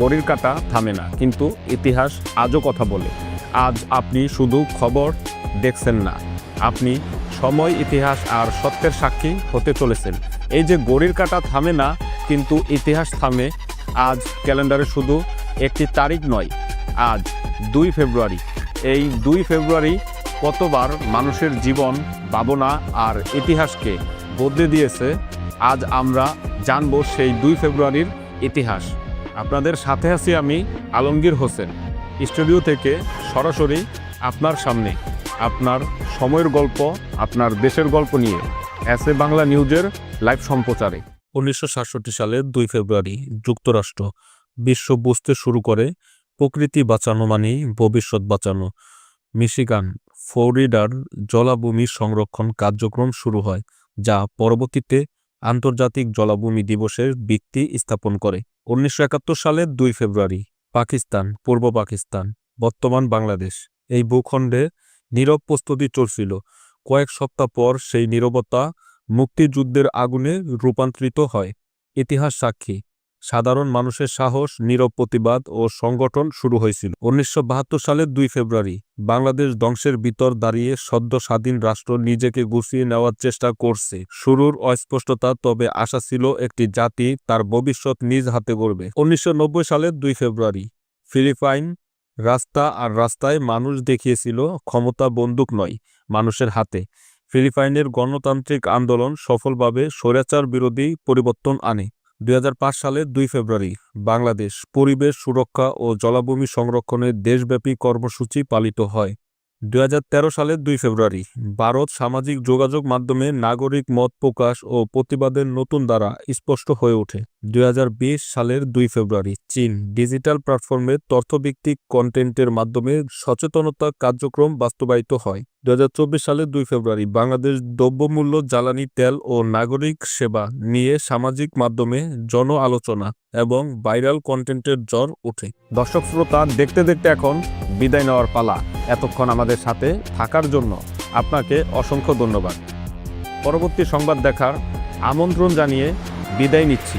গড়ির কাটা থামে না, কিন্তু ইতিহাস আজও কথা বলে। আজ আপনি শুধু খবর দেখছেন না, আপনি সময়, ইতিহাস আর সত্যের সাক্ষী হতে চলেছেন। এই যে গড়ির কাটা থামে না, কিন্তু ইতিহাস থামে, আজ ক্যালেন্ডারে শুধু একটি তারিখ নয়, আজ দুই ফেব্রুয়ারি। এই দুই ফেব্রুয়ারি কতবার মানুষের জীবন, ভাবনা আর ইতিহাসকে বদলে দিয়েছে, আজ আমরা জানব সেই দুই ফেব্রুয়ারির ইতিহাস। আপনাদের সাথে আছি আমি আলমগীর হোসেন। স্টুডিও থেকে সরাসরি আপনার সামনে। আপনার সময়ের গল্প, আপনার দেশের গল্প নিয়ে এস এ বাংলা নিউজের লাইভ সম্প্রচারে। উনিশশো সালের দুই ফেব্রুয়ারি যুক্তরাষ্ট্র বিশ্ব বুঝতে শুরু করে প্রকৃতি বাঁচানো মানেই ভবিষ্যৎ বাঁচানো। মিশিগান, ফ্লোরিডার জলাভূমি সংরক্ষণ কার্যক্রম শুরু হয়, যা পরবর্তীতে আন্তর্জাতিক জলাভূমি দিবসের ভিত্তি স্থাপন করে। উনিশশো একাত্তর সালের দুই ফেব্রুয়ারি, পাকিস্তান, পূর্ব পাকিস্তান, বর্তমান বাংলাদেশ। এই ভূখণ্ডে নীরব প্রস্তুতি চলছিল। কয়েক সপ্তাহ পর সেই নীরবতা মুক্তিযুদ্ধের আগুনে রূপান্তরিত হয়। ইতিহাস সাক্ষী। সাধারণ মানুষের সাহস, নীরব প্রতিবাদ ও সংগঠন শুরু হয়েছিল। উনিশশো বাহাত্তর সালের দুই ফেব্রুয়ারি, বাংলাদেশ ধ্বংসের ভিতর দাঁড়িয়ে সদ্য স্বাধীন রাষ্ট্র নিজেকে গুছিয়ে নেওয়ার চেষ্টা করছে। শুরুর অস্পষ্টতা, তবে আশা ছিল একটি জাতি তার ভবিষ্যৎ নিজ হাতে গড়বে। উনিশশো নব্বই সালের দুই ফেব্রুয়ারি, ফিলিপাইন রাস্তা আর রাস্তায় মানুষ দেখিয়েছিল, ক্ষমতা বন্দুক নয়, মানুষের হাতে। ফিলিপাইনের গণতান্ত্রিক আন্দোলন সফলভাবে স্বৈরাচার বিরোধী পরিবর্তন আনে। দুই সালের দুই ফেব্রুয়ারি বাংলাদেশ পরিবেশ সুরক্ষা ও জলাভূমি সংরক্ষণের দেশব্যাপী কর্মসূচি পালিত হয়। দুই সালের দুই ফেব্রুয়ারি ভারত সামাজিক যোগাযোগ মাধ্যমে নাগরিক মত প্রকাশ ও প্রতিবাদের নতুন দ্বারা স্পষ্ট হয়ে ওঠে। দুই হাজার বিশ সালের দুই ফেব্রুয়ারি, চীন ডিজিটাল প্ল্যাটফর্মে তথ্যভিত্তিক কন্টেন্টের মাধ্যমে সচেতনতা কার্যক্রম বাস্তবায়িত হয়। দুই হাজার চব্বিশ সালের দুই ফেব্রুয়ারি, বাংলাদেশ দ্রব্যমূল্য, জ্বালানি, তেল ও নাগরিক সেবা নিয়ে সামাজিক মাধ্যমে জন আলোচনা এবং ভাইরাল কন্টেন্টের জ্বর ওঠে। দর্শক শ্রোতা, দেখতে দেখতে এখন বিদায় নেওয়ার পালা। এতক্ষণ আমাদের সাথে থাকার জন্য আপনাকে অসংখ্য ধন্যবাদ। পরবর্তী সংবাদ দেখার আমন্ত্রণ জানিয়ে বিদায় নিচ্ছি।